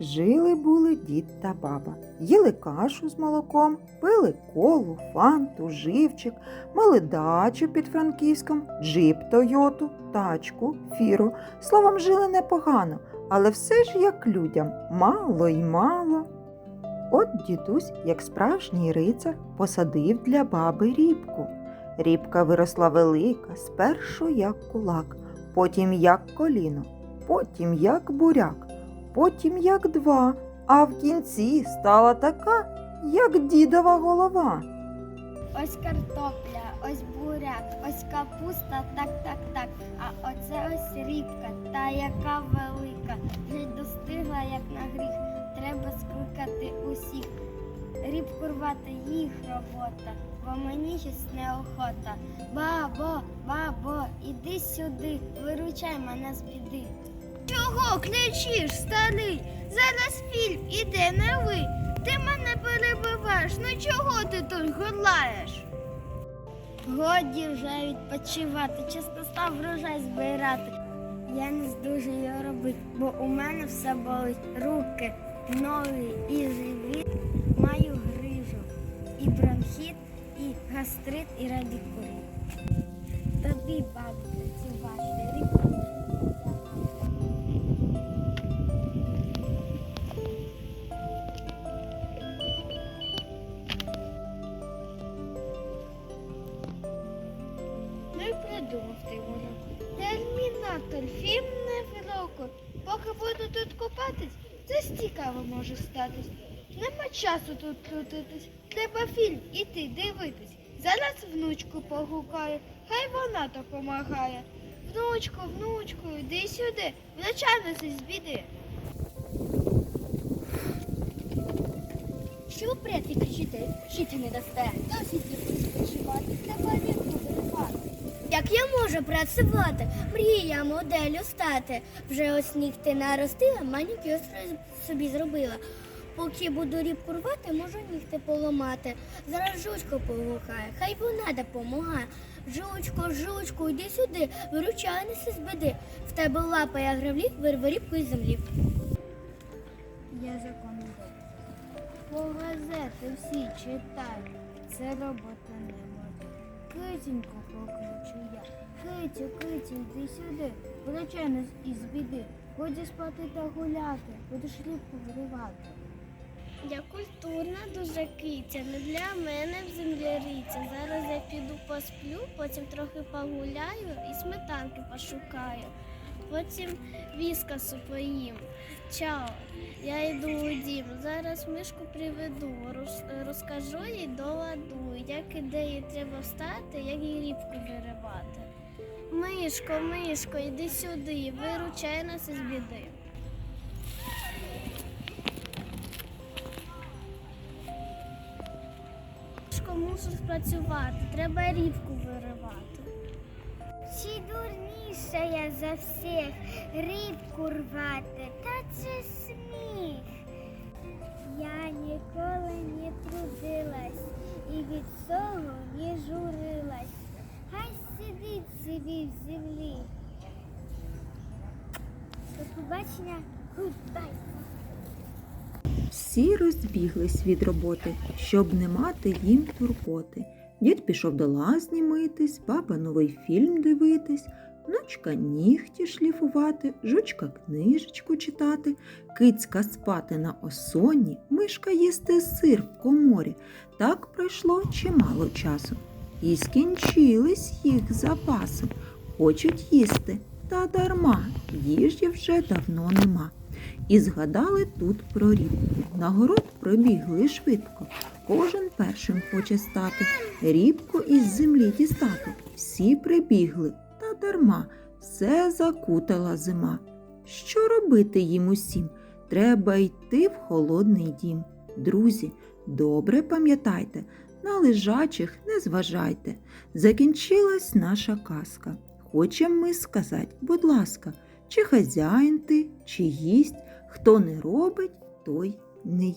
Жили були дід та баба, їли кашу з молоком, пили колу, фанту, живчик, мали дачу під Франківськом, джип Тойоту, тачку, фіру. Словом, жили непогано, але все ж як людям, мало й мало. От дідусь, як справжній рицар, посадив для баби рібку. Рібка виросла велика, спершу як кулак, потім як коліно, потім як буряк, потім як два, а в кінці стала така, як дідова голова. Ось картопля, ось буряк, ось капуста, так, так, так. А оце ось рібка, та яка велика. Вже достигла, як на гріх. Треба скликати усіх. Рібку рвати їх робота, бо мені щось неохота. Бабо, бабо, іди сюди, виручай мене з біди. Чого кричиш, старий? Зараз фільм іде новий. Ти мене перебиваєш, ну чого ти тут горлаєш? Годі вже відпочивати, чесно став врожай збирати. Я не здужую робити, бо у мене все болить. Руки, ноги і живіт. І придумав ти воно. Термінатор, фільм не року. Поки буду тут купатись, це цікаво може статись. Нема часу тут крутитись. Треба фільм іти дивитись. Зараз внучку погукаю, хай вона допомагає. Внучку, внучку, йди сюди, нас із біди. Що ви предки кричите? Жити не дасте. Досить я працювати? Мрія моделлю стати. Вже ось нігти наростила, манікюр собі зробила. Поки буду рібку рвати, можу нігти поламати. Зараз жучко погукає, хай вона допомагає. Жучко, жучко, йди сюди, виручай неси з біди. В тебе лапа, як гравлі, вирви рібку із землі. Я закон По газети всі читають, це робота не моя. Китенько покличу я. Китю, китю, йди сюди, вручай із біди. Годі спати та гуляти, будеш рибку виривати. Я культурна дуже киця, не для мене в землі риця. Зараз я піду посплю, потім трохи погуляю і сметанки пошукаю. Потім віскасу поїм. Чао, я йду у дім. Зараз мишку приведу, розкажу їй до ладу, як ідеї треба встати, як їй рібку виривати. Мишко, мишко, йди сюди, виручай нас із біди. Мишко, мусиш працювати, треба рібку виривати. Чи дурніша я за всіх рибку рвати, та це сміх. Я ніколи не трудилась і від цього не журилась. Хай сидить собі в землі. До Всі розбіглись від роботи, щоб не мати їм турботи. Дід пішов до лазні митись, баба новий фільм дивитись, внучка нігті шліфувати, жучка книжечку читати, кицька спати на осонні, мишка їсти сир в коморі. Так пройшло чимало часу. І скінчились їх запаси. Хочуть їсти, та дарма, їжі вже давно нема. І згадали тут про рібку. На город пробігли швидко. Кожен першим хоче стати, рібку із землі дістати. Всі прибігли, та дарма, все закутала зима. Що робити їм усім? Треба йти в холодний дім. Друзі, добре пам'ятайте, на лежачих не зважайте. Закінчилась наша казка. Хочем ми сказати, будь ласка, чи хазяїн ти, чи гість, хто не робить, той не й.